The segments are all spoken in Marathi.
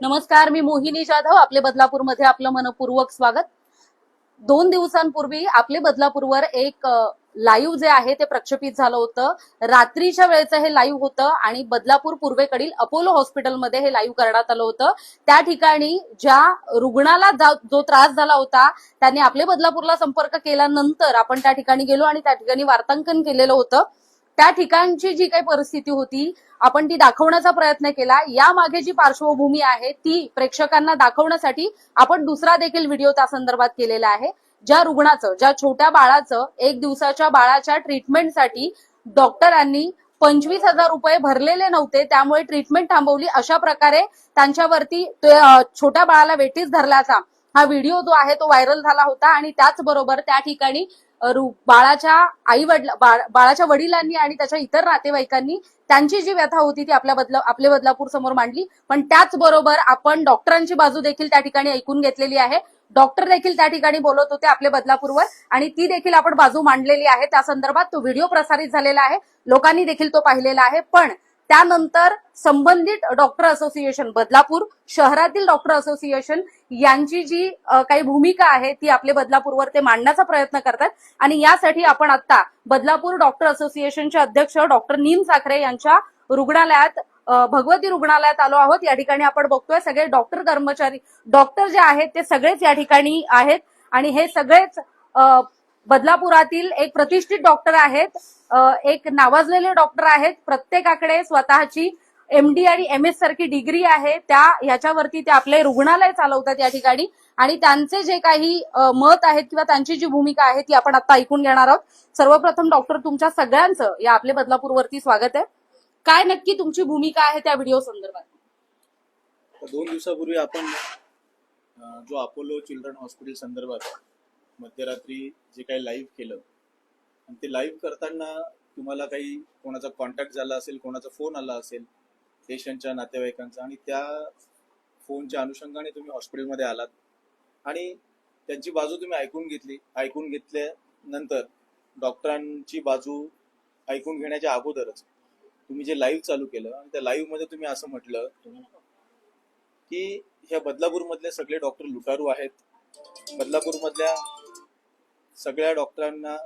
नमस्कार मी मोहिनी जाधव आपले बदलापूरमध्ये आपलं मनपूर्वक स्वागत. दोन दिवसांपूर्वी आपले बदलापूरवर एक लाईव्ह जे आहे ते प्रक्षेपित झालं होतं. रात्रीच्या वेळेचं हे लाईव्ह होतं आणि बदलापूर पूर्वेकडील अपोलो हॉस्पिटलमध्ये हे लाईव्ह करण्यात आलं होतं. त्या ठिकाणी ज्या रुग्णाला जो त्रास झाला होता त्यांनी आपले बदलापूरला संपर्क केल्यानंतर आपण त्या ठिकाणी गेलो आणि त्या ठिकाणी वार्तांकन केलेलं होतं. त्या ठिकाणची जी काही परिस्थिती होती आपण ती दाखवण्याचा प्रयत्न केला. यामागे जी पार्श्वभूमी आहे ती प्रेक्षकांना दाखवण्यासाठी आपण दुसरा देखील व्हिडिओ त्या संदर्भात केलेला आहे ज्या रुग्णाचं ज्या छोट्या बाळाचं एक दिवसाच्या बाळाच्या ट्रीटमेंटसाठी डॉक्टरांनी पंचवीस हजार रुपये भरलेले नव्हते त्यामुळे ट्रीटमेंट थांबवली. अशा प्रकारे त्यांच्यावरती छोट्या बाळाला वेटीस धरल्याचा हा व्हिडिओ जो आहे तो व्हायरल झाला होता आणि त्याचबरोबर त्या ठिकाणी बाळाच्या आई वडला बाळाच्या वडिलांनी आणि त्याच्या इतर नातेवाईकांनी त्यांची जी व्यथा होती ती आपल्या बदला आपले बदलापूर समोर मांडली. पण त्याचबरोबर आपण डॉक्टरांची बाजू देखील त्या ठिकाणी ऐकून घेतलेली आहे. डॉक्टर देखील त्या ठिकाणी बोलत होते आपले बदलापूरवर आणि ती देखील आपण बाजू मांडलेली आहे. त्या संदर्भात तो व्हिडिओ प्रसारित झालेला आहे. लोकांनी देखील तो पाहिलेला आहे. पण त्यानंतर संबंधित डॉक्टर असोसिएशन बदलापूर शहरातील डॉक्टर असोसिएशन यांची जी काही भूमिका आहे ती आपले बदलापूरवर ते मांडण्याचा प्रयत्न करतात. आणि यासाठी आपण आता बदलापूर डॉक्टर असोसिएशनचे अध्यक्ष डॉक्टर नीम साखरे यांच्या रुग्णालयात भगवती रुग्णालयात आलो आहोत. या ठिकाणी आपण बघतोय सगळे डॉक्टर कर्मचारी डॉक्टर जे आहेत ते सगळेच या ठिकाणी आहेत. आणि हे सगळेच अ, बदलापुरातील एक प्रतिष्ठित डॉक्टर आहेत. एक नावाजलेले डॉक्टर आहेत. प्रत्येकाकडे स्वतःची एमडी आणि एम एस सारखी डिग्री आहे. त्या ह्याच्यावरती ते आपले रुग्णालय चालवतात या ठिकाणी. आणि त्यांचे जे काही मत आहेत किंवा त्यांची जी भूमिका आहे ती आपण आता ऐकून घेणार आहोत. सर्वप्रथम डॉक्टर तुमच्या सगळ्यांचं या आपले बदलापूरवरती स्वागत आहे. काय नक्की तुमची भूमिका आहे त्या व्हिडिओ संदर्भात? दोन दिवसापूर्वी आपण जो अपोलो चिल्ड्रन हॉस्पिटल संदर्भात मध्यरात्री जे काही लाईव्ह केलं आणि ते लाईव्ह करताना तुम्हाला काही कोणाचा कॉन्टॅक्ट झाला असेल कोणाचा फोन आला असेल पेशंटच्या नातेवाईकांचा आणि त्या फोनच्या अनुषंगाने तुम्ही हॉस्पिटलमध्ये आलात. आणि त्यांची बाजू तुम्ही ऐकून घेतली ऐकून घेतल्यानंतर डॉक्टरांची बाजू ऐकून घेण्याच्या अगोदरच तुम्ही जे लाईव्ह चालू केलं आणि त्या लाईव्हमध्ये तुम्ही असं म्हटलं की ह्या बदलापूर मधले सगळे डॉक्टर लुटारू आहेत. बदलापूर मधल्या सगळ्या डॉक्टरांना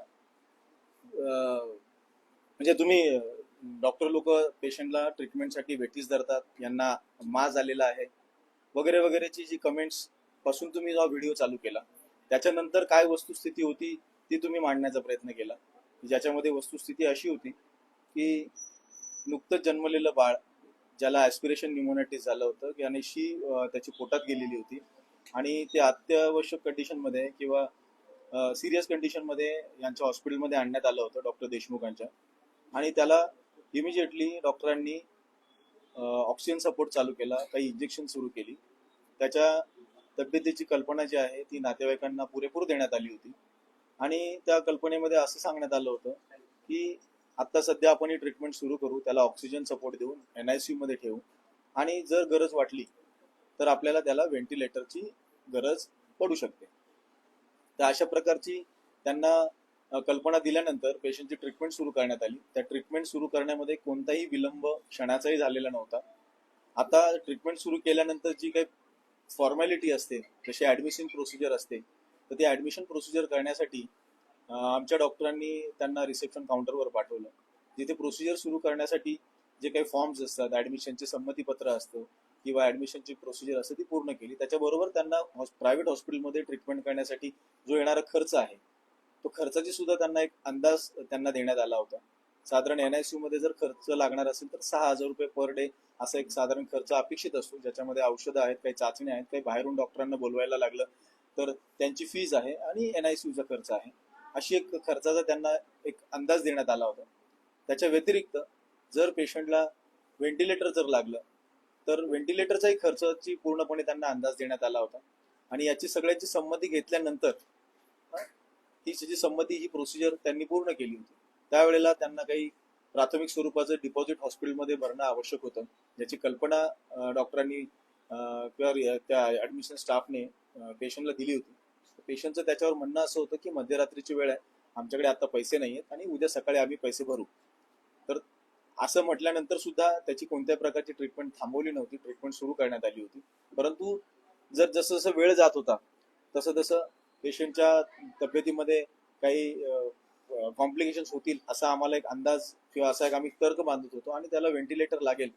म्हणजे तुम्ही डॉक्टर लोक पेशंटला ट्रीटमेंटसाठी वेटीस धरतात यांना मा झालेला आहे वगैरे वगैरेची जी कमेंट्सपासून तुम्ही जो व्हिडिओ चालू केला. त्याच्यानंतर काय वस्तुस्थिती होती ती तुम्ही मांडण्याचा प्रयत्न केला. ज्याच्यामध्ये वस्तुस्थिती अशी होती की नुकतंच जन्मलेलं बाळ ज्याला ॲस्पिरेशन न्युमोनायटिस झालं होतं की आणि शी त्याची पोटात गेलेली होती. आणि ते अत्यावश्यक कंडिशनमध्ये किंवा सिरियस कंडिशनमध्ये यांच्या हॉस्पिटलमध्ये आणण्यात आलं होतं डॉक्टर देशमुखांच्या. आणि त्याला इमिजिएटली डॉक्टरांनी ऑक्सिजन सपोर्ट चालू केला काही इंजेक्शन सुरू केली. त्याच्या तब्येतीची कल्पना जी आहे ती नातेवाईकांना पुरेपूर देण्यात आली होती. आणि त्या कल्पनेमध्ये असं सांगण्यात आलं होतं की आता सध्या आपण ही ट्रीटमेंट सुरू करू त्याला ऑक्सिजन सपोर्ट देऊन एन आय सी मध्ये ठेवू. आणि जर गरज वाटली तर आपल्याला त्याला व्हेंटिलेटरची गरज पडू शकते. तर अशा प्रकारची त्यांना कल्पना दिल्यानंतर पेशंटची ट्रीटमेंट सुरू करण्यात आली. त्या ट्रीटमेंट सुरू करण्यामध्ये कोणताही विलंब क्षणाचाही झालेला नव्हता. आता ट्रीटमेंट सुरू केल्यानंतर जी काही फॉर्मॅलिटी असते जशी ऍडमिशन प्रोसिजर असते तर ती ऍडमिशन प्रोसिजर करण्यासाठी आमच्या डॉक्टरांनी त्यांना रिसेप्शन काउंटरवर पाठवलं. जिथे प्रोसिजर सुरू करण्यासाठी जे काही फॉर्म्स असतात ऍडमिशनचे संमतीपत्र असतं किंवा ऍडमिशनची प्रोसिजर असते ती पूर्ण केली. त्याच्याबरोबर त्यांना प्रायव्हेट हॉस्पिटलमध्ये ट्रीटमेंट करण्यासाठी जो येणारा खर्च आहे तो खर्चाची सुद्धा त्यांना एक अंदाज त्यांना देण्यात आला होता. साधारण एन आयमध्ये जर खर्च लागणार असेल तर सहा हजार रुपये पर डे असा एक साधारण खर्च अपेक्षित असतो ज्याच्यामध्ये औषधं आहेत काही चाचण्या आहेत काही बाहेरून डॉक्टरांना बोलवायला लागलं तर त्यांची फीज आहे आणि एन आय चा खर्च आहे. अशी एक खर्चाचा त्यांना एक अंदाज देण्यात आला होता. त्याच्या व्यतिरिक्त जर पेशंटला व्हेंटिलेटर जर लागलं तर व्हेंटिलेटरचाही खर्चाची पूर्णपणे त्यांना अंदाज देण्यात आला होता. आणि याची सगळ्यांची संमती घेतल्यानंतर अं, जी संमती ही प्रोसिजर त्यांनी पूर्ण केली होती. त्यावेळेला त्यांना काही प्राथमिक स्वरूपाचं डिपॉझिट हॉस्पिटलमध्ये भरणं आवश्यक होतं ज्याची कल्पना डॉक्टरांनी किंवा त्या ऍडमिशन स्टाफने पेशंटला दिली होती. पेशंटचं त्याच्यावर म्हणणं असं होतं की मध्यरात्रीची वेळ आहे आमच्याकडे आता पैसे नाही आहेत आणि उद्या सकाळी आम्ही पैसे भरू. तर असं म्हटल्यानंतर सुद्धा त्याची कोणत्याही प्रकारची ट्रीटमेंट थांबवली नव्हती. ट्रीटमेंट सुरू करण्यात आली होती. परंतु जर जसं जसं वेळ जात होता तसं तसं पेशंटच्या तब्येतीमध्ये काही कॉम्प्लिकेशन्स होतील असा आम्हाला एक अंदाज किंवा असा एक आम्ही तर्क बांधत होतो आणि त्याला व्हेंटिलेटर लागेल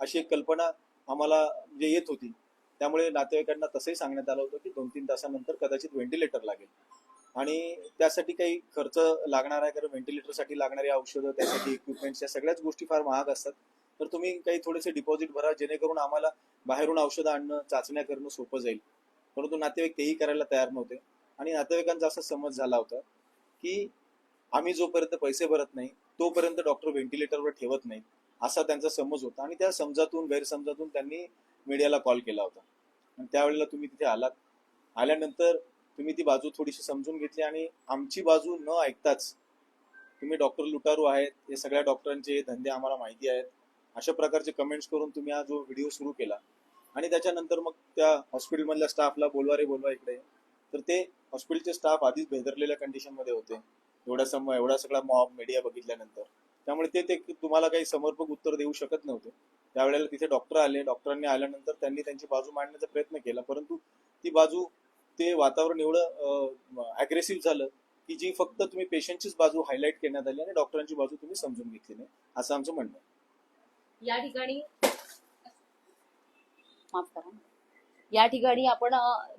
अशी एक कल्पना आम्हाला म्हणजे येत होती. त्यामुळे नातेवाईकांना तसंही सांगण्यात आलं होतं की दोन तीन तासानंतर कदाचित व्हेंटिलेटर लागेल. आणि त्यासाठी काही खर्च लागणार आहे कारण व्हेंटिलेटरसाठी लागणारी औषधं त्यासाठी इक्विपमेंट्स या सगळ्याच गोष्टी फार महाग असतात. तर तुम्ही काही थोडेसे डिपॉझिट भरा जेणेकरून आम्हाला बाहेरून औषधं आणणं चाचण्या करणं सोपं जाईल. परंतु नातेवाईक तेही करायला तयार नव्हते. आणि नातेवाईकांचा असा समज झाला होता की आम्ही जोपर्यंत पैसे भरत नाही तोपर्यंत डॉक्टर व्हेंटिलेटरवर ठेवत नाही असा त्यांचा समज होता. आणि त्या समजातून गैरसमजातून त्यांनी मीडियाला कॉल केला होता. आणि त्यावेळेला तुम्ही तिथे आलात. आल्यानंतर तुम्ही ती बाजू थोडीशी समजून घेतली आणि आमची बाजू न ऐकताच तुम्ही डॉक्टर लुटारू आहेत हे सगळ्या डॉक्टरांचे धंदे आम्हाला माहिती आहेत. अशा प्रकारचे कमेंट्स करून तुम्ही हा जो व्हिडिओ सुरू केला आणि त्याच्यानंतर मग त्या हॉस्पिटलमधल्या स्टाफला बोलवा रे बोलवा इकडे. तर ते हॉस्पिटलचे स्टाफ आधीच भेदरलेल्या कंडिशनमध्ये होते. एवढा सम एवढा सगळा मॉब मीडिया बघितल्यानंतर. त्यामुळे ते ते तुम्हाला काही समर्पक उत्तर देऊ शकत नव्हते. त्यावेळेला तिथे डॉक्टर आले डॉक्टरांनी आल्यानंतर त्यांनी त्यांची बाजू मांडण्याचा प्रयत्न केला. परंतु ती बाजू ते वातावरण एवढं अग्रेसिव्ह झालं की जी फक्त तुम्ही पेशंटचीच बाजू हायलाईट करण्यात आली आणि डॉक्टरांची बाजू तुम्ही समजून घेतली नाही असं आमचं म्हणणं आहे. या ठिकाणी माफ करा. या ठिकाणी आपण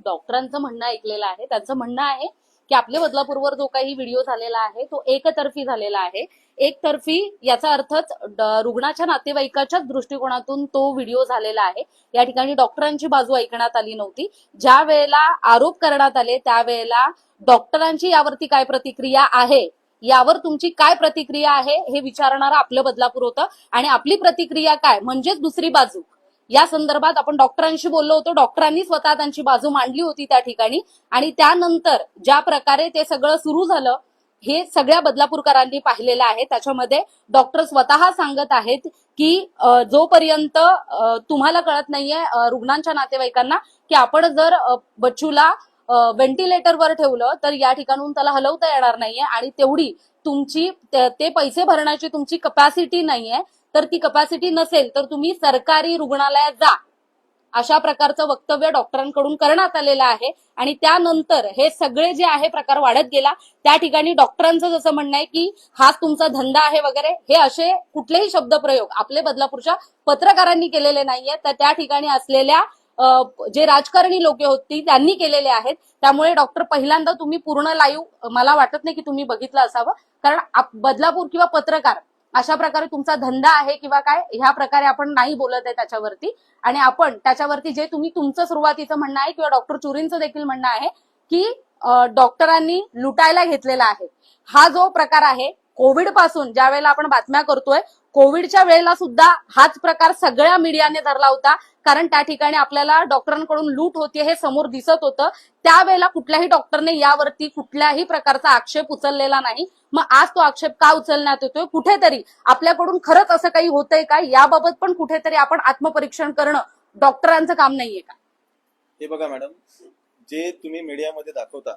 डॉक्टरांचं म्हणणं ऐकलेलं आहे. त्यांचं म्हणणं आहे की आपल्या बदलापूरवर जो काही व्हिडिओ झालेला आहे तो एकतर्फी झालेला आहे. एकतर्फी याचा अर्थच रुग्णाच्या नातेवाईकाच्याच दृष्टिकोनातून तो व्हिडिओ झालेला आहे. या ठिकाणी डॉक्टरांची बाजू ऐकण्यात आली नव्हती. ज्या वेळेला आरोप करण्यात आले त्यावेळेला डॉक्टरांची यावरती काय प्रतिक्रिया आहे? यावर तुमची काय प्रतिक्रिया आहे? हे विचारणारं आपलं बदलापूर होतं. आणि आपली प्रतिक्रिया काय? म्हणजेच दुसरी बाजू. या संदर्भात आपण डॉक्टरांशी बोललो होतो. डॉक्टरांनी स्वतः त्यांची बाजू मांडली होती त्या ठिकाणी. आणि त्यानंतर ज्या प्रकारे ते सगळं सुरू झालं हे सगळ्या बदलापूरकरांनी पाहिलेलं आहे. त्याच्यामध्ये डॉक्टर स्वतः सांगत आहेत की जोपर्यंत तुम्हाला कळत नाहीये रुग्णांच्या नातेवाईकांना की आपण जर बच्चूला व्हेंटिलेटरवर ठेवलं तर या ठिकाणून त्याला हलवता येणार नाहीये आणि तेवढी तुमची ते ते पैसे भरण्याची तुमची कपॅसिटी नाहीये. तर ती कपॅसिटी नसेल तर तुम्ही सरकारी रुग्णालयात जा. अशा प्रकारचं वक्तव्य डॉक्टरांकडून करण्यात आलेलं आहे. आणि त्यानंतर हे सगळे जे आहे प्रकार वाढत गेला त्या ठिकाणी डॉक्टरांचं जसं म्हणणं आहे की हाच तुमचा धंदा आहे वगैरे हे असे कुठलेही शब्दप्रयोग आपले बदलापूरच्या पत्रकारांनी केलेले नाहीये. तर त्या ठिकाणी असलेल्या जे राजकारणी लोक होती त्यांनी केलेले आहेत. त्यामुळे डॉक्टर पहिल्यांदा तुम्ही पूर्ण लाईव्ह मला वाटत नाही की तुम्ही बघितलं असावं. कारण आप- बदलापूर किंवा पत्रकार अशा प्रकारे तुमचा धंदा आहे किंवा काय ह्या प्रकारे आपण नाही बोलत आहे त्याच्यावरती. आणि आपण त्याच्यावरती जे तुम्ही तुमचं सुरुवातीचं म्हणणं आहे किंवा डॉक्टर चुरींचं देखील म्हणणं आहे की डॉक्टरांनी लुटायला घेतलेला आहे. हा जो प्रकार आहे कोविडपासून ज्या वेळेला आपण बातम्या करतोय कोविडच्या वेळेला सुद्धा हाच प्रकार सगळ्या मीडियाने धरला होता. कारण त्या ठिकाणी आपल्याला डॉक्टरांकडून लूट होते हे समोर दिसत होतं. त्यावेळेला कुठल्याही डॉक्टरने यावरती कुठल्याही प्रकारचा आक्षेप उचललेला नाही. मग आज तो आक्षेप का उचलण्यात येतोय? कुठेतरी आपल्याकडून खरंच असं काही होतंय का? याबाबत पण कुठेतरी आपण आत्मपरीक्षण करणं डॉक्टरांचं काम नाहीये का? हे बघा मॅडम जे तुम्ही मीडियामध्ये दाखवता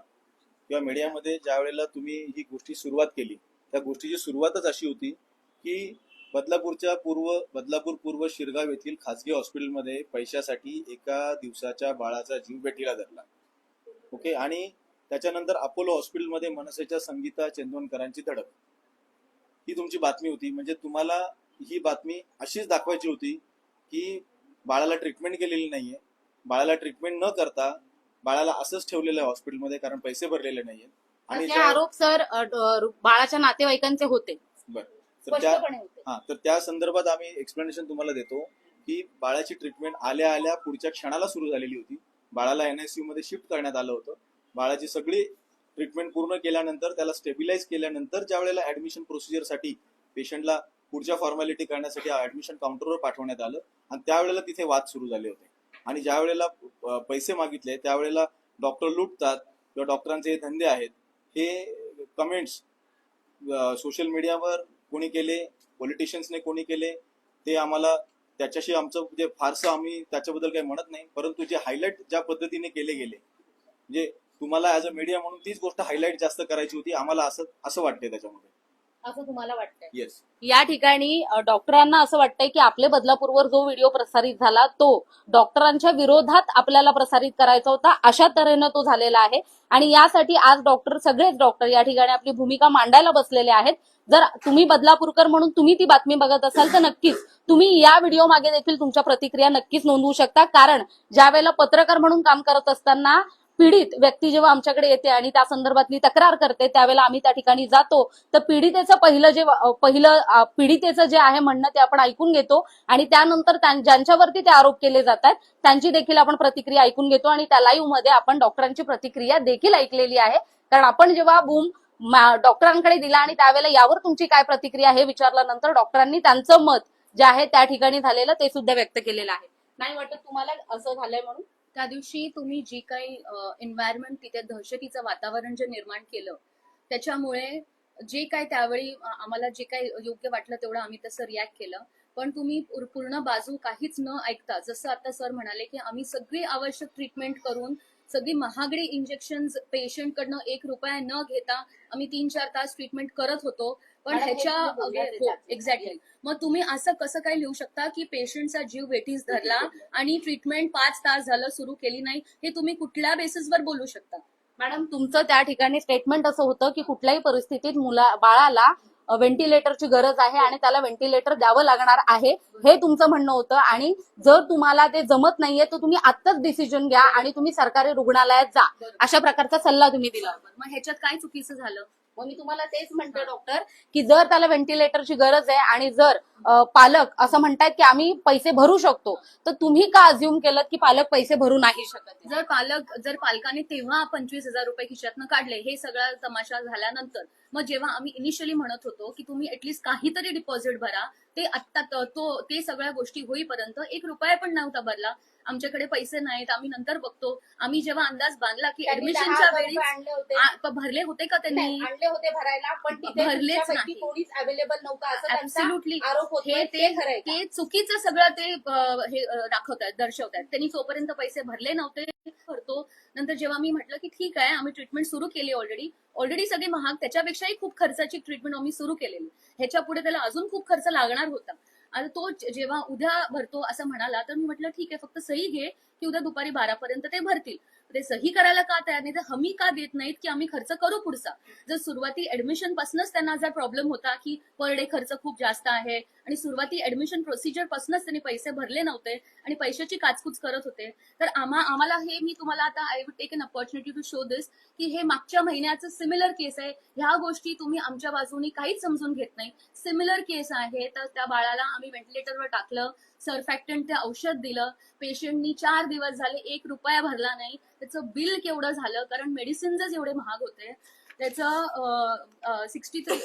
किंवा मीडियामध्ये ज्या वेळेला तुम्ही ही गोष्टी सुरुवात केली त्या गोष्टीची सुरुवातच अशी होती की बदलापूरच्या पूर्व बदलापूर पूर्व शिरगाव येथील खासगी हॉस्पिटलमध्ये पैशासाठी एका दिवसाच्या बाळाचा जीव बेठीला धरला. ओके? आणि त्याच्यानंतर अपोलो हॉस्पिटलमध्ये मनसेच्या संगीता चंदवनकरांची धडक. ही तुमची बातमी होती. म्हणजे तुम्हाला ही बातमी अशीच दाखवायची होती की बाळाला ट्रीटमेंट केलेली नाहीये. बाळाला ट्रीटमेंट न करता बाळाला असंच ठेवलेलं आहे हॉस्पिटलमध्ये कारण पैसे भरलेले नाहीये आणि ज्या- आरोप सर बाळाच्या नातेवाईकांचे होते. बरं. तर त्या स्पष्टपणे होते. हा तर त्या संदर्भात आम्ही एक्सप्लेनेशन तुम्हाला देतो की बाळाची ट्रीटमेंट आल्या आल्या पुढच्या क्षणाला सुरू झालेली होती. बाळाला एनआयसीयू मध्ये शिफ्ट करण्यात आलं होतं. बाळाची सगळी ट्रीटमेंट पूर्ण केल्यानंतर त्याला स्टेबिलाईज केल्यानंतर ज्या वेळेला ऍडमिशन प्रोसिजरसाठी पेशंटला पुढच्या फॉर्मॅलिटी करण्यासाठी ऍडमिशन काउंटरवर पाठवण्यात आलं आणि त्यावेळेला तिथे वाद सुरू झाले होते. आणि ज्या वेळेला पैसे मागितले त्यावेळेला डॉक्टर लुटतात किंवा डॉक्टरांचे हे धंदे आहेत हे कमेंट्स सोशल मीडियावर कोणी केले पॉलिटिशियन्सने कोणी केले ते आम्हाला त्याच्याशी आमचं म्हणजे फारसं आम्ही त्याच्याबद्दल काही म्हणत नाही परंतु जे हायलाईट ज्या पद्धतीने केले गेले म्हणजे तुम्हाला ऍज अ मीडिया म्हणून तीच गोष्ट हायलाईट जास्त करायची होती आम्हाला असं असं वाटते त्याच्यामध्ये. असं तुम्हाला वाटतंय? येस या ठिकाणी अ, डॉक्टरांना असं वाटतंय की आपले बदलापूरवर जो व्हिडिओ प्रसारित झाला तो डॉक्टरांच्या विरोधात आपल्याला प्रसारित करायचा होता अशा तऱ्हेनं तो झालेला आहे. आणि यासाठी आज डॉक्टर सगळेच डॉक्टर या ठिकाणी आपली भूमिका मांडायला बसलेले आहेत. जर तुम्ही बदलापूरकर म्हणून तुम्ही ती बातमी बघत असाल तर नक्कीच तुम्ही या व्हिडिओ मागे देखील तुमच्या प्रतिक्रिया नक्कीच नोंदवू शकता. कारण ज्या वेळेला पत्रकार म्हणून काम करत असताना पीडित व्यक्ती जेव्हा आमच्याकडे येते आणि त्या संदर्भातली तक्रार करते त्यावेळेला आम्ही त्या ठिकाणी जातो. तर पीडितेचं पहिलं जे पहिलं पीडितेचं जे आहे म्हणणं ते आपण ऐकून घेतो आणि त्यानंतर ज्यांच्यावरती ते आरोप केले जातात त्यांची देखील आपण प्रतिक्रिया ऐकून घेतो आणि त्या लाईव्हमध्ये आपण डॉक्टरांची प्रतिक्रिया देखील ऐकलेली आहे. कारण आपण जेव्हा बूम डॉक्टरांकडे दिला आणि त्यावेळेला यावर तुमची काय प्रतिक्रिया हे विचारल्यानंतर डॉक्टरांनी त्यांचं मत जे आहे त्या ठिकाणी झालेलं ते सुद्धा व्यक्त केलेलं आहे. नाही वाटत तुम्हाला असं झालंय म्हणून? त्या दिवशी तुम्ही जी काही एन्व्हायरमेंट तिथे दहशतीचं वातावरण जे निर्माण केलं त्याच्यामुळे जे काय त्यावेळी आम्हाला जे काही योग्य वाटलं तेवढं आम्ही तसं रिॲक्ट केलं. पण तुम्ही पूर्ण बाजू काहीच न ऐकता जसं आता सर म्हणाले की आम्ही सगळी आवश्यक ट्रीटमेंट करून सगळी महागडी इंजेक्शन पेशंटकडनं एक रुपया न घेता आम्ही तीन चार तास ट्रीटमेंट करत होतो पण ह्याच्या. एक्झॅक्टली मग तुम्ही असं कसं काय लिहू शकता की पेशंटचा जीव वेठीस धरला आणि ट्रीटमेंट पाच तास झालं सुरू केली नाही हे तुम्ही कुठल्या बेसिसवर बोलू शकता? मॅडम तुमचं त्या ठिकाणी स्टेटमेंट असं होतं की कुठल्याही परिस्थितीत मुला बाळाला व्हेंटिलेटरची गरज आहे आणि त्याला व्हेंटिलेटर द्यावं लागणार आहे हे तुमचं म्हणणं होतं. आणि जर तुम्हाला ते जमत नाहीये तर तुम्ही आत्ताच डिसिजन घ्या आणि तुम्ही सरकारी रुग्णालयात जा. अशा प्रकारचा सल्ला तुम्ही दिला. होता. मग ह्याच्यात काय चुकीचं झालं? मग मी तुम्हाला तेच म्हणते डॉक्टर की जर त्याला व्हेंटिलेटरची गरज आहे आणि जर पालक असं म्हणतायत की आम्ही पैसे भरू शकतो तर तुम्ही का अज्युम केलं की पालक पैसे भरू नाही शकत? जर पालक जर पालकाने तेव्हा पंचवीस हजार रुपये खिशातनं काढले हे सगळा तमाशा झाल्यानंतर मग जेव्हा आम्ही इनिशियली म्हणत होतो की तुम्ही ऍटलीस्ट काहीतरी डिपॉझिट भरा ते आत्ता त- तो सगळ्या गोष्टी होईपर्यंत एक रुपया पण नव्हता भरला. आमच्याकडे पैसे नाहीत. आम्ही नंतर बघतो. आम्ही जेव्हा अंदाज बांधला की ऍडमिशनच्या वेळी भरले होते का त्यांनी? आणले होते भरायला पण भरलेच नाही. कोणीच अवेलेबल नव्हता हे ते चुकीचं सगळं ते हे दाखवतात दर्शवतात. त्यांनी जोपर्यंत पैसे भरले नव्हते भरतो. नंतर जेव्हा मी म्हटलं की ठीक आहे आम्ही ट्रीटमेंट सुरू केली ऑलरेडी ऑलरेडी सगळे महाग त्याच्यापेक्षाही खूप खर्चाची ट्रीटमेंट आम्ही सुरू केलेली. ह्याच्या पुढे त्याला अजून खूप खर्च लागणार होता. आणि तो जेव्हा उद्या भरतो असं म्हणाला तर मी म्हटलं ठीक आहे फक्त सही घे की उद्या दुपारी बारापर्यंत ते भरतील. ते सही करायला का तयार नाही? तर हमी का देत नाहीत की आम्ही खर्च करू पुढचा? जर सुरुवाती ऍडमिशन पासूनच त्यांना जर प्रॉब्लेम होता की पर डे खर्च खूप जास्त आहे आणि सुरुवाती ऍडमिशन प्रोसिजर पासूनच त्यांनी पैसे भरले नव्हते आणि पैशाची काचकूच करत होते तर आम्हा आम्हाला हे मी तुम्हाला आता I would take an opportunity to show this की हे मागच्या महिन्याचं सिमिलर केस आहे. ह्या गोष्टी तुम्ही आमच्या बाजूनी काहीच समजून घेत नाही. सिमिलर केस आहे तर त्या बाळाला आम्ही व्हेंटिलेटरवर टाकलं सरफॅक्टंट ते औषध दिलं पेशंटनी चार दिवस झाले एक रुपया भरला नाही. त्याचं बिल केवढं झालं? कारण मेडिसिन्सच एवढे महाग होते. त्याचं सिक्स्टी थ्री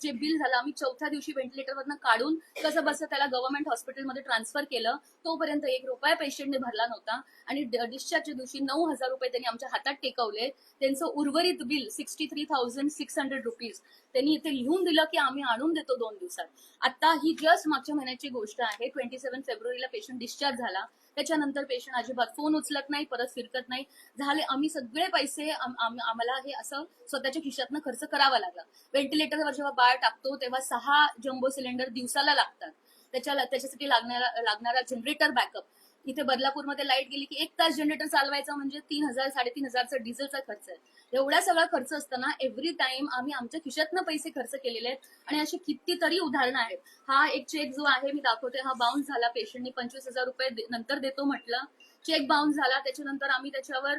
जे बिल झालं आम्ही चौथ्या दिवशी व्हेंटिलेटरवरनं काढून कसं बसं त्याला गव्हर्नमेंट हॉस्पिटलमध्ये ट्रान्सफर केलं तोपर्यंत एक रुपया पेशंटने भरला नव्हता. आणि डिस्चार्जच्या दिवशी नऊ हजार रुपये त्यांनी आमच्या हातात टेकवले. त्यांचं उर्वरित bill sixty three thousand six hundred rupees त्यांनी इथे लिहून दिलं की आम्ही आणून देतो दोन दिवसात. आता ही जस्ट मागच्या महिन्याची गोष्ट आहे. ट्वेंटी सेव्हन फेब्रुवारीला पेशंट डिस्चार्ज झाला. त्याच्यानंतर पेशंट अजिबात फोन उचलत नाही परत फिरकत नाही. झाले आम्ही सगळे पैसे आम्हाला हे असं स्वतःच्या खिशातनं खर्च करावा लागला. व्हेंटिलेटरवर जेव्हा बाळ टाकतो तेव्हा सहा जम्बो सिलेंडर दिवसाला लागतात. त्याच्या त्याच्यासाठी लागणारा लागणारा जनरेटर बॅकअप इथे बदलापूरमध्ये लाइट गेली की एक तास जनरेटर चालवायचा म्हणजे तीन हजार साडेतीन हजारचा डिझेलचा खर्च आहे. एवढा सगळा खर्च असताना एव्हरी टाइम आम्ही आमच्या खिशातनं पैसे खर्च केलेले आहेत आणि अशी कितीतरी उदाहरणं आहेत. हा एक चेक जो आहे मी दाखवते. हा बाउन्स झाला पेशंटनी पंचवीस हजार रुपये दे- नंतर देतो म्हटलं. चेक बाउन्स झाला त्याच्यानंतर आम्ही त्याच्यावर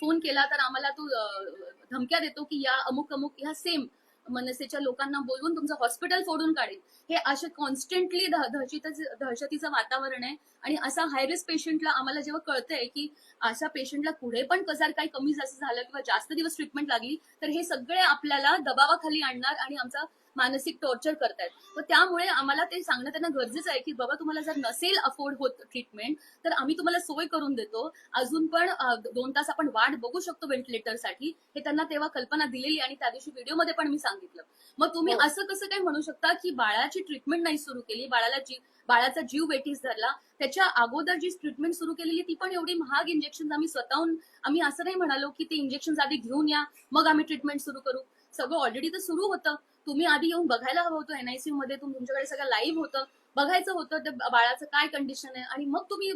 फोन केला तर आम्हाला तो धमक्या देतो की या अमुक अमुक ह्या सेम मनसेच्या लोकांना बोलवून तुमचं हॉस्पिटल फोडून काढेल. हे असे कॉन्स्टंटली दहशतीचं वातावरण आहे. आणि असा हाय रिस्क पेशंटला आम्हाला जेव्हा कळतंय की अशा पेशंटला पुढे पण कसार काही कमी जास्त झालं किंवा जास्त दिवस ट्रीटमेंट लागली तर हे सगळे आपल्याला दबावाखाली आणणार आणि आमचा मानसिक टॉर्चर करतायत. तर त्यामुळे आम्हाला ते सांगणं त्यांना गरजेचं आहे की बाबा तुम्हाला जर नसेल अफोर्ड होत ट्रीटमेंट तर आम्ही तुम्हाला सोय करून देतो. अजून पण दोन तास आपण वाट बघू शकतो व्हेंटिलेटरसाठी हे त्यांना तेव्हा कल्पना दिलेली आणि त्या दिवशी व्हिडिओमध्ये पण मी सांगितलं. मग तुम्ही हो. असं कसं काय म्हणू शकता की बाळाची ट्रीटमेंट नाही सुरू केली बाळाला जी बाळाचा जीव वेठीस धरला त्याच्या अगोदर जी ट्रीटमेंट सुरू केलेली ती पण एवढी महाग इंजेक्शन आम्ही स्वतःहून आम्ही असं नाही म्हणालो की ते इंजेक्शन आधी घेऊन या मग आम्ही ट्रीटमेंट सुरू करू. सगळं ऑलरेडी तर सुरू होतं. तुम्ही आधी येऊन बघायला हवं होतं एनआयसीयू मध्ये तुमच्याकडे सगळं लाईव्ह होतं. बघायचं होतं ते बाळाचं काय कंडिशन आहे? आणि मग तुम्ही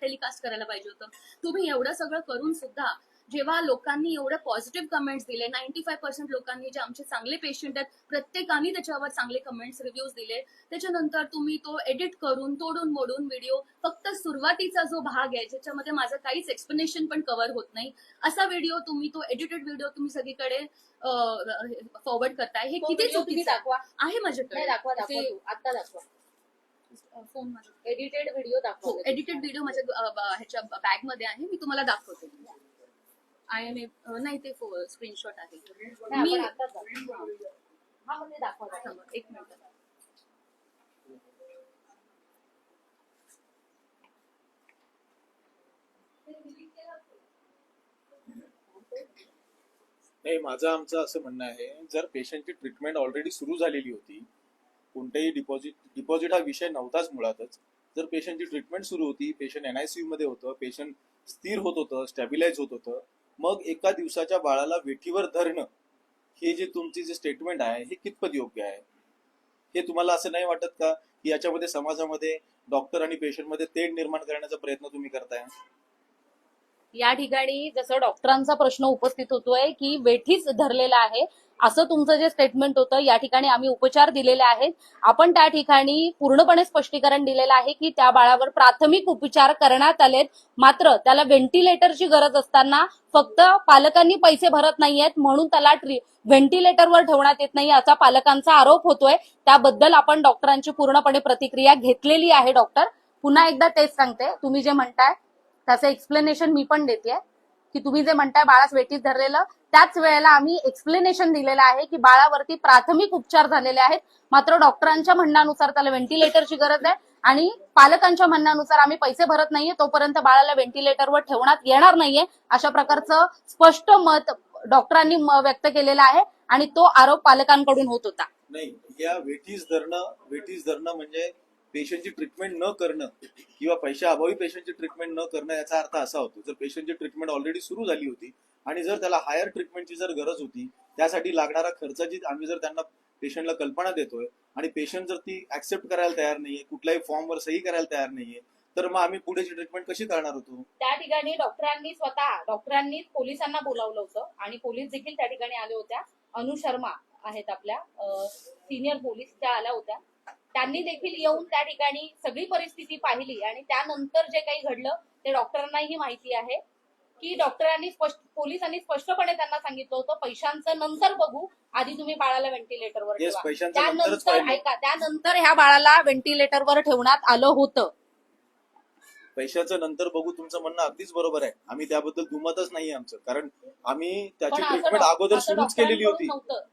टेलिकास्ट करायला पाहिजे होतं. तुम्ही एवढं सगळं करून सुद्धा जेव्हा लोकांनी एवढे पॉझिटिव्ह कमेंट्स दिले नाईन्टी फाय पर्सेंट लोकांनी जे आमचे चांगले पेशंट आहेत प्रत्येकाने त्याच्यावर चांगले कमेंट्स रिव्ह्यूज दिले. त्याच्यानंतर तुम्ही तो एडिट करून तोडून मोडून व्हिडिओ फक्त सुरुवातीचा जो भाग आहे ज्याच्यामध्ये माझं काहीच एक्सप्लेनेशन पण कव्हर होत नाही असा व्हिडिओ तुम्ही तो एडिटेड व्हिडिओ तुम्ही सगळीकडे फॉरवर्ड करताय. हे तो किती आहे. दाखवा. आहे माझ्याकडे. दाखवा. आता दाखवा. फोन माझ्या एडिटेड व्हिडिओ दाखवा हो एडिटेड व्हिडिओ माझ्या अ, ब- ह्याच्या बॅगमध्ये आहे. मी तुम्हाला दाखवते. आय एम ए नाही ते स्क्रीनशॉट आहे. नाही, मी. हा म्हणजे दाखवा एक मिनिट. नाही माझं आमचं असं म्हणणं आहे जर पेशंटची ट्रीटमेंट ऑलरेडी सुरू झालेली होती कोणतेही डिपॉझिट डिपॉझिट हा विषय नव्हताच मुळातच. जर पेशंटची ट्रीटमेंट सुरू होती पेशंट एनआयसीयू मध्ये होतं पेशंट स्थिर होत होतं स्टॅबिलाइज होत होतं मग एका दिवसाच्या बाळाला वेठीवर धरणं हे जे तुमची जे स्टेटमेंट आहे हे कितपत योग्य आहे? हे तुम्हाला असं नाही वाटत का की याच्यामध्ये समाजामध्ये डॉक्टर आणि पेशंटमध्ये तेढ निर्माण करण्याचा प्रयत्न तुम्ही करताय? या ठिकाणी जसं डॉक्टरांचा प्रश्न उपस्थित होतोय की वेठीच धरलेला आहे असं तुमचं जे स्टेटमेंट होतं या ठिकाणी आम्ही उपचार दिलेले आहेत. आपण त्या ठिकाणी पूर्णपणे स्पष्टीकरण दिलेलं आहे की त्या बाळावर प्राथमिक उपचार करण्यात आलेत. मात्र त्याला व्हेंटिलेटरची गरज असताना फक्त पालकांनी पैसे भरत नाहीयेत म्हणून त्याला ट्री व्हेंटिलेटरवर ठेवण्यात येत नाही असा पालकांचा आरोप होतोय. त्याबद्दल आपण डॉक्टरांची पूर्णपणे प्रतिक्रिया घेतलेली आहे डॉक्टर. पुन्हा एकदा तेच सांगते. तुम्ही जे म्हणताय त्याचं एक्सप्लेनेशन मी पण देते की तुम्ही जे म्हणताय बाळास वेटीत धरलेलं त्याच वेळेला आम्ही एक्सप्लेनेशन दिलेलं आहे की बाळावरती प्राथमिक उपचार झालेले आहेत. मात्र डॉक्टरांच्या म्हणण्यानुसार त्याला व्हेंटिलेटरची गरज आहे आणि पालकांच्या म्हणण्यानुसार आम्ही पैसे भरत नाहीये तोपर्यंत बाळाला व्हेंटिलेटरवर ठेवण्यात येणार नाहीये अशा प्रकारचं स्पष्ट मत डॉक्टरांनी व्यक्त केलेलं आहे आणि तो आरोप पालकांकडून होत होता. नाही या वेटीस धरणं वेटीस धरणं म्हणजे पेशंटची ट्रीटमेंट न करणं किंवा पैशाअभावी पेशंटची ट्रीटमेंट न करणं याचा अर्थ असा होतो जर पेशंटची ट्रीटमेंट ऑलरेडी सुरू झाली होती आणि जर त्याला हायर ट्रीटमेंटची जर गरज होती त्यासाठी लागणारा खर्चाची आम्ही जर त्यांना पेशंटला कल्पना देतोय आणि पेशंट जर ती ऍक्सेप्ट करायला तयार नाहीये कुठल्याही फॉर्मवर सही करायला तयार नाहीये तर मग आम्ही पुढेची ट्रीटमेंट कशी करणार होतो? त्या ठिकाणी डॉक्टरांनी स्वतः डॉक्टरांनी पोलिसांना बोलावलं होतं आणि पोलीस देखील त्या ठिकाणी आले होत्या. अनु शर्मा आहेत आपल्या सिनियर पोलीस त्या आल्या होत्या. त्यांनी देखील येऊन त्या ठिकाणी सगळी परिस्थिती पाहिली आणि त्यानंतर जे काही घडलं ते डॉक्टरांनाही माहिती आहे की डॉक्टरांनी स्पष्ट पोलिसांनी स्पष्टपणे त्यांना सांगितलं होतं पैशांचं नंतर बघू आधी तुम्ही बाळाला व्हेंटिलेटरवर ठेवा. त्यानंतर ऐका त्यानंतर ह्या बाळाला व्हेंटिलेटरवर ठेवण्यात आलं होतं. पैशाचं नंतर बघू तुमचं म्हणणं अगदीच बरोबर आहे. आम्ही त्याबद्दल दुमतच नाही आमचं. कारण आम्ही त्याची ट्रीटमेंट अगोदर सुरूच केलेली होती.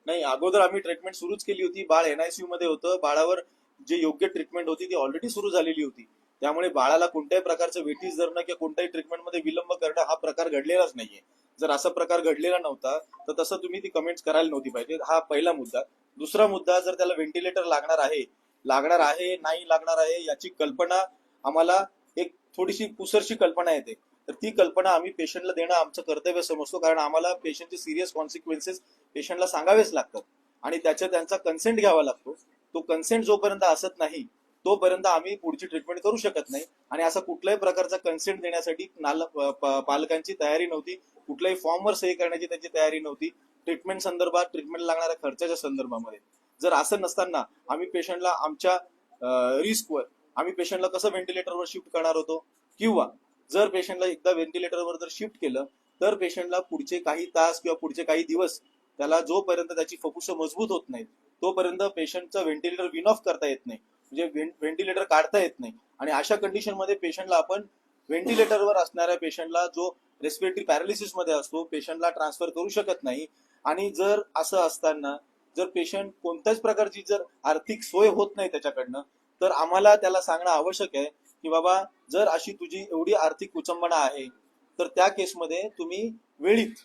नाही अगोदर आम्ही ट्रीटमेंट सुरूच केली होती. बाळ एनआयसीयू मध्ये होतं. बाळावर जे योग्य ट्रीटमेंट होती ती ऑलरेडी सुरू झालेली होती. त्यामुळे बाळाला कोणत्याही प्रकारचं वेटीस धरणं किंवा कोणत्याही ट्रीटमेंटमध्ये विलंब करणं हा प्रकार घडलेलाच नाहीये. जर असा प्रकार घडलेला नव्हता तर तसं तुम्ही ती कमेंट्स करायला नव्हती पाहिजे. हा पहिला मुद्दा. दुसरा मुद्दा जर त्याला व्हेंटिलेटर लागणार आहे लागणार आहे नाही लागणार आहे याची कल्पना आम्हाला एक थोडीशी पुसरशी कल्पना येते. तर ती कल्पना आम्ही पेशंटला देणं आमचं कर्तव्य समजतो कारण आम्हाला पेशंटचे सिरियस कॉन्सिक्वेन्सेस पेशंटला सांगावेच लागतात. आणि त्याच्या त्यांचा कन्सेंट घ्यावा लागतो. तो कन्सेंट जोपर्यंत असत नाही तोपर्यंत आम्ही पुढची ट्रीटमेंट करू शकत नाही. आणि असा कुठल्याही प्रकारचा कन्सेंट देण्यासाठी नाल- पालकांची तयारी नव्हती. कुठल्याही फॉर्मवर सही करण्याची त्यांची तयारी नव्हती. ट्रीटमेंट संदर्भात ट्रीटमेंट लागणाऱ्या खर्चाच्या संदर्भामध्ये. जर असं नसताना आम्ही पेशंटला आमच्या रिस्कवर आम्ही पेशंटला कसं व्हेंटिलेटरवर शिफ्ट करणार होतो? किंवा जर पेशंटला एकदा व्हेंटिलेटरवर जर शिफ्ट केलं तर पेशंटला पुढचे काही तास किंवा पुढचे काही दिवस त्याला जोपर्यंत त्याची फुफ्फुसं मजबूत होत नाहीत तोपर्यंत पेशंटचं व्हेंटिलेटर विन ऑफ करता येत नाही. म्हणजे व्हेंटिलेटर काढता येत नाही. आणि अशा कंडिशनमध्ये पेशंटला आपण व्हेंटिलेटरवर असणाऱ्या पेशंटला जो रेस्पिरेटरी पॅरालिसिसमध्ये असतो पेशंटला ट्रान्सफर करू शकत नाही. आणि जर असं असताना जर पेशंट कोणत्याच प्रकारची जर आर्थिक सोय होत नाही त्याच्याकडनं तर आम्हाला त्याला सांगणं आवश्यक आहे की बाबा जर अशी तुझी एवढी आर्थिक कुचंबना आहे तर त्या केसमध्ये तुम्ही वेळीत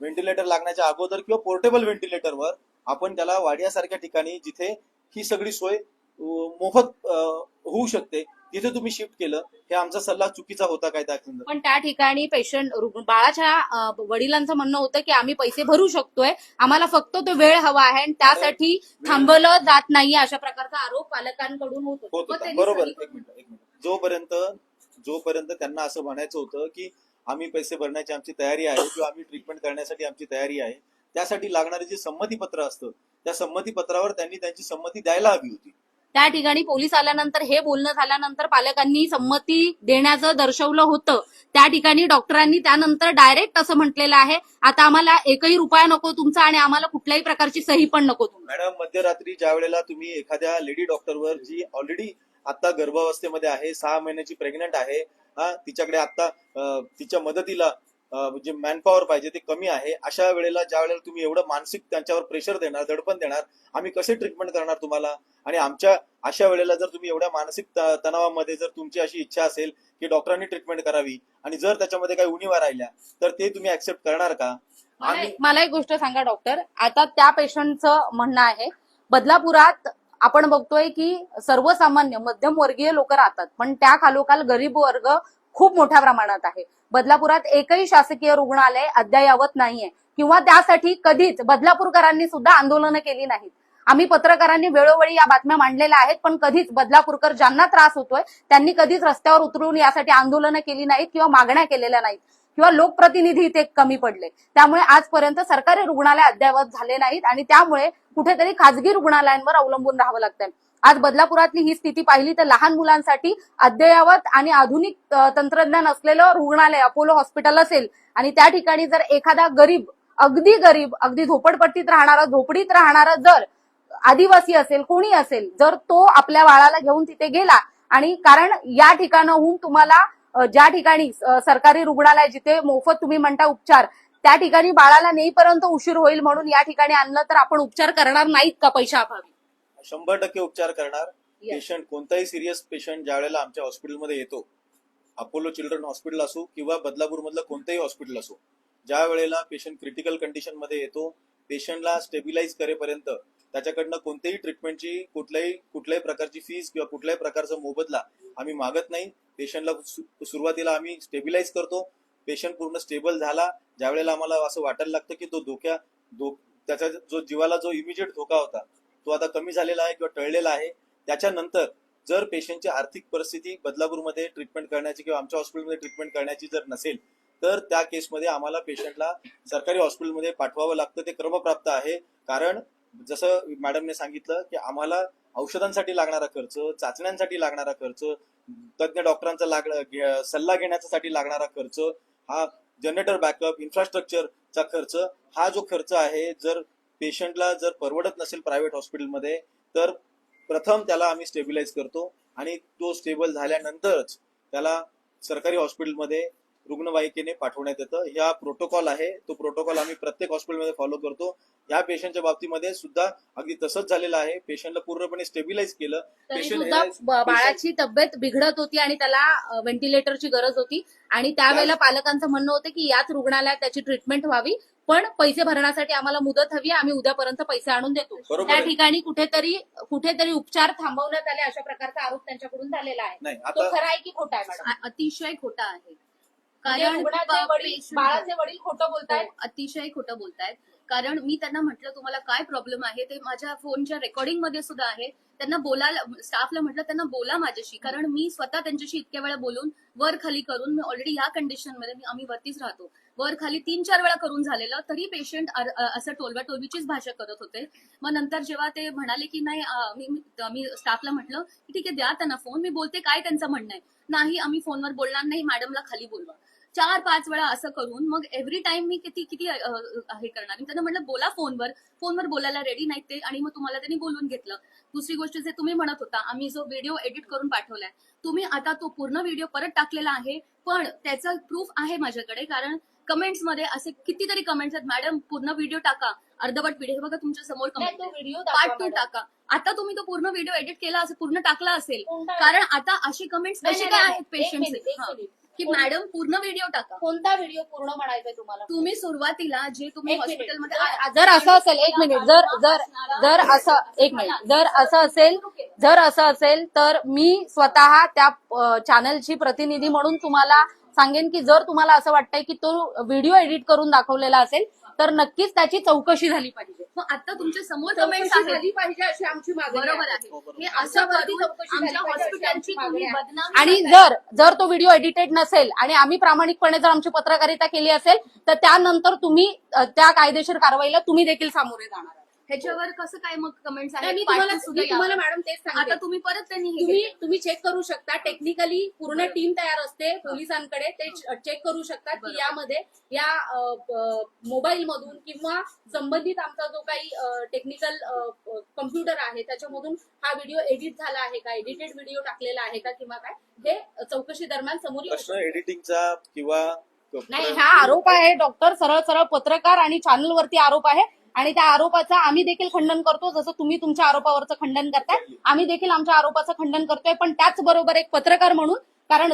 व्हेंटिलेटर लागण्याच्या अगोदर किंवा पोर्टेबल व्हेंटिलेटरवर आपण त्याला वाडियासारख्या ठिकाणी जिथे ही सगळी सोय मोफत होऊ शकते तिथे तुम्ही शिफ्ट केलं हे आमचा सल्ला चुकीचा होता काय त्या पण त्या ठिकाणी पेशंट बाळाच्या अं, वडिलांचं म्हणणं होतं की आम्ही पैसे भरू शकतोय आम्हाला फक्त तो वेळ हवा आहे आणि त्यासाठी थांबवलं जात नाहीये अशा प्रकारचा आरोप पालकांकडून होत बरोबर. एक मिनिट एक मिनिट. जोपर्यंत जोपर्यंत त्यांना असं म्हणायचं होतं की आम्ही पैसे भरण्याची आमची तयारी आहे किंवा आम्ही ट्रीटमेंट करण्यासाठी आमची तयारी आहे त्यासाठी लागणारे जे संमतीपत्र असतं त्या संमतीपत्रावर त्यांनी त्यांची संमती द्यायला हवी होती. त्या ठिकाणी पोलीस आल्यानंतर हे बोलणं झाल्यानंतर पालकांनी संमती देण्याचं दर्शवलं होतं. त्या ठिकाणी डॉक्टरांनी त्यानंतर डायरेक्ट असं म्हटलेलं आहे आता आम्हाला एकही रुपया नको तुमचा आणि आम्हाला कुठल्याही प्रकारची सही पण नको मॅडम मध्यरात्री ज्या वेळेला तुम्ही एखाद्या लेडी डॉक्टरवर जी ऑलरेडी आता गर्भावस्थेमध्ये आहे सहा महिन्याची प्रेग्नंट आहे हा तिच्याकडे आता तिच्या मदतीला जे मॅनपॉवर पाहिजे ते कमी आहे. अशा वेळेला ज्या वेळेला तुम्ही एवढं मानसिक त्यांच्यावर प्रेशर देणार दडपण देणार आम्ही कसे ट्रीटमेंट करणार तुम्हाला? आणि आमच्या अशा वेळेला जर तुम्ही एवढ्या मानसिक तणावामध्ये जर तुमची अशी इच्छा असेल की डॉक्टरांनी ट्रीटमेंट करावी आणि जर त्याच्यामध्ये काही उणीवा राहिल्या तर ते तुम्ही ऍक्सेप्ट करणार का? मला मला एक गोष्ट सांगा डॉक्टर आता त्या पेशंटचं म्हणणं आहे बदलापुरात आपण बघतोय की सर्वसामान्य मध्यमवर्गीय लोक राहतात. पण त्या खालोखाल गरीब वर्ग खूप मोठ्या प्रमाणात आहे. बदलापुरात एकही शासकीय रुग्णालय अद्ययावत नाहीये. किंवा त्यासाठी कधीच बदलापूरकरांनी सुद्धा आंदोलनं केली नाहीत. आम्ही पत्रकारांनी वेळोवेळी या बातम्या मांडलेल्या आहेत पण कधीच बदलापूरकर ज्यांना त्रास होतोय त्यांनी कधीच रस्त्यावर उतरून यासाठी आंदोलनं केली नाहीत किंवा मागण्या केलेल्या नाहीत. किंवा लोकप्रतिनिधी इथे कमी पडले. त्यामुळे आजपर्यंत सरकारी रुग्णालय अद्ययावत झाले नाहीत आणि त्यामुळे कुठेतरी खाजगी रुग्णालयांवर अवलंबून राहावं लागतंय. आज बदलापुरातली ही स्थिती पाहिली तर लहान मुलांसाठी अद्ययावत आणि आधुनिक तंत्रज्ञान असलेलं रुग्णालय अपोलो हॉस्पिटल असेल. आणि त्या ठिकाणी जर एखादा गरीब अगदी गरीब अगदी झोपडपट्टीत राहणारा झोपडीत राहणारा जर आदिवासी असेल कोणी असेल जर तो आपल्या बाळाला घेऊन तिथे गेला आणि कारण या ठिकाणाहून तुम्हाला ज्या ठिकाणी सरकारी रुग्णालय जिथे मोफत तुम्ही म्हणता उपचार त्या ठिकाणी बाळाला नेईपर्यंत उशीर होईल म्हणून या ठिकाणी आणलं तर आपण उपचार करणार नाहीत का पैशाअभावी? शंभर टक्के उपचार करणार. पेशंट कोणताही सिरियस पेशंट ज्या वेळेला आमच्या हॉस्पिटलमध्ये येतो अपोलो चिल्ड्रन हॉस्पिटल असो किंवा बदलापूर मधलं कोणतंही हॉस्पिटल असो ज्या वेळेला पेशंट क्रिटिकल कंडिशनमध्ये येतो पेशंटला स्टेबिलाईज करेपर्यंत त्याच्याकडनं कोणत्याही ट्रीटमेंटची कुठल्याही कुठल्याही प्रकारची फीस किंवा कुठल्याही प्रकारचा मोबदला आम्ही मागत नाही. पेशंटला सुरुवातीला आम्ही स्टेबिलाईज करतो. पेशंट पूर्ण स्टेबल झाला. ज्या वेळेला आम्हाला असं वाटायला लागतं की तो धोक्या धो त्याचा जो जीवाला जो इमिजिएट धोका होता तो आता कमी झालेला आहे किंवा टळलेला आहे त्याच्यानंतर जर पेशंटची आर्थिक परिस्थिती बदलापूरमध्ये ट्रीटमेंट करण्याची किंवा आमच्या हॉस्पिटलमध्ये ट्रीटमेंट करण्याची जर नसेल तर त्या केसमध्ये आम्हाला पेशंटला सरकारी हॉस्पिटलमध्ये पाठवावं लागतं ते क्रमप्राप्त आहे. कारण जसं मॅडमने सांगितलं की आम्हाला औषधांसाठी लागणारा खर्च चाचण्यांसाठी लागणारा खर्च तज्ञ डॉक्टरांचा लाग सल्ला घेण्यासाठी लागणारा खर्च हा जनरेटर बॅकअप इन्फ्रास्ट्रक्चरचा खर्च हा जो खर्च आहे जर पेशंटला जर परवडत नसेल प्रायव्हेट हॉस्पिटलमध्ये तर प्रथम त्याला आम्ही स्टेबिलाईज करतो आणि तो स्टेबल झाल्यानंतरच त्याला सरकारी हॉस्पिटलमध्ये रुग्णवाहिकेने पाठवण्यात येतं. हा प्रोटोकॉल आहे. तो प्रोटोकॉल आम्ही प्रत्येक हॉस्पिटलमध्ये फॉलो करतो. या पेशंटच्या बाबतीमध्ये सुद्धा अगदी तसंच झालेलं आहे. पेशंटला पूर्णपणे स्टेबिलाईज केलं. ब- बाळाची तब्येत बिघडत होती आणि त्याला व्हेंटिलेटरची गरज होती. आणि त्यावेळेला पालकांचं म्हणणं होतं की याच रुग्णालयात त्याची ट्रीटमेंट व्हावी. पण पैसे भरण्यासाठी आम्हाला मुदत हवी आम्ही उद्यापर्यंत पैसे आणून देतो. बरोबर त्या आहे. ठिकाणी कुठेतरी कुठेतरी उपचार थांबवण्यात आले अशा प्रकारचा आरोप त्यांच्याकडून झालेला आहे. नाही तो आता खरा आहे की खोटा आहे मॅडम? अ- अतिशय खोटा आहे. म्हणजे रुग्णाचे वडील patient- बाळाचे वडील खोटं बोलतायत? हो, अतिशय खोटं बोलतायत. कारण मी त्यांना म्हटलं तुम्हाला काय प्रॉब्लेम आहे? ते माझ्या फोनच्या रेकॉर्डिंगमध्ये सुद्धा आहे. त्यांना बोलायला स्टाफला म्हटलं त्यांना बोला माझ्याशी. कारण मी स्वतः त्यांच्याशी इतक्या वेळा बोलून वर खाली करून मी ऑलरेडी ह्या कंडिशनमध्ये मी- आम्ही वरतीच राहतो. वर खाली तीन चार वेळा करून झालेलं तरी पेशंट असं टोलव्या टोलवीचीच भाषा करत होते. मग नंतर जेव्हा ते म्हणाले की नाही मी मी- स्टाफला म्हटलं की ठीक आहे द्या त्यांना फोन मी बोलते काय त्यांचं म्हणणं आहे. नाही आम्ही फोनवर बोलणार नाही मॅडमला खाली बोलवा. चार पाच वेळा असं करून मग एव्हरी टाइम मी किती किती हे करणार? मी त्यांना म्हटलं बोला फोनवर फोनवर बोलायला रेडी नाहीत ते आणि मग तुम्हाला त्यांनी बोलून घेतलं. दुसरी गोष्ट जे तुम्ही म्हणत होता आम्ही जो व्हिडिओ एडिट करून पाठवलाय तुम्ही आता तो पूर्ण व्हिडिओ परत टाकलेला आहे पण त्याचा प्रूफ आहे माझ्याकडे कारण कमेंट्समध्ये असे कितीतरी कमेंट्स आहेत. मॅडम पूर्ण व्हिडिओ टाका. अर्धवट व्हिडिओ. बघा तुमच्यासमोर नाही, तो कमेंट व्हिडिओ पार्ट टू टाका. आता तुम्ही तो पूर्ण व्हिडिओ एडिट केला असं पूर्ण टाकला असेल कारण आता अशी कमेंट्स कशी काय आहेत पेशंटचे की मॅडम पूर्ण व्हिडिओ टाका. कोणता व्हिडिओ पूर्ण म्हणायचंय तुम्हाला? तुम्ही सुरुवातीला जे तुम्ही एक. हॉस्पिटलमध्ये जर- जर असं असेल एक मिनिट. जर जर जर असं एक मिनिट. जर असं असेल जर असं असेल तर मी स्वतः त्या चॅनलची प्रतिनिधी म्हणून तुम्हाला सांगेन की जर तुम्हाला असं वाटतंय की तो व्हिडिओ एडिट करून दाखवलेला असेल तर नक्कीच त्याची चौकशी झाली पाहिजे मग आता तुमच्यासमोर चौकशी कमेंट्स आहेत झाली पाहिजे अशी आमची मागणी बरोबर आहे. आहे हे असं करून आमच्या हॉस्पिटलची तुम्ही. बदनामी आणि करताय. जर जर तो व्हिडिओ एडिटेड नसेल आणि आम्ही प्रामाणिकपणे जर आमची पत्रकारिता केली असेल तर त्यानंतर तुम्ही अ, त्या कायदेशीर कारवाईला तुम्ही देखील सामोरे जाणार आहात. ह्याच्यावर कसं काय मग कमेंट्स आहेत मी तुम्हाला पाठवून सुद्धा मी तुम्हाला यावं. मॅडम तेच आता सांगते तुम्ही परत त्यांनी हे तुम्ही केलं. तुम्ही चेक करू शकता. टेक्निकली पूर्ण टीम तयार असते पोलिसांकडे. ते चेक करू शकतात की बरोबर. यामध्ये या मोबाईल मधून किंवा संबंधित आमचा जो काही टेक्निकल कम्प्युटर आहे त्याच्यामधून हा व्हिडिओ एडिट झाला आहे का? एडिटेड व्हिडिओ टाकलेला आहे का किंवा काय? हे चौकशी दरम्यान समोर येऊ प्रश्न शकतं. एडिटिंगचा किंवा नाही हा आरोप आहे डॉक्टर सरळ सरळ पत्रकार आणि चॅनलवरती आरोप आहे. आणि त्या आरोपाचं आम्ही देखील खंडन करतो जसं तुम्ही तुमच्या आरोपावरचं खंडन करताय आम्ही देखील आमच्या आरोपाचं खंडन करतोय पण त्याचबरोबर एक पत्रकार म्हणून कारण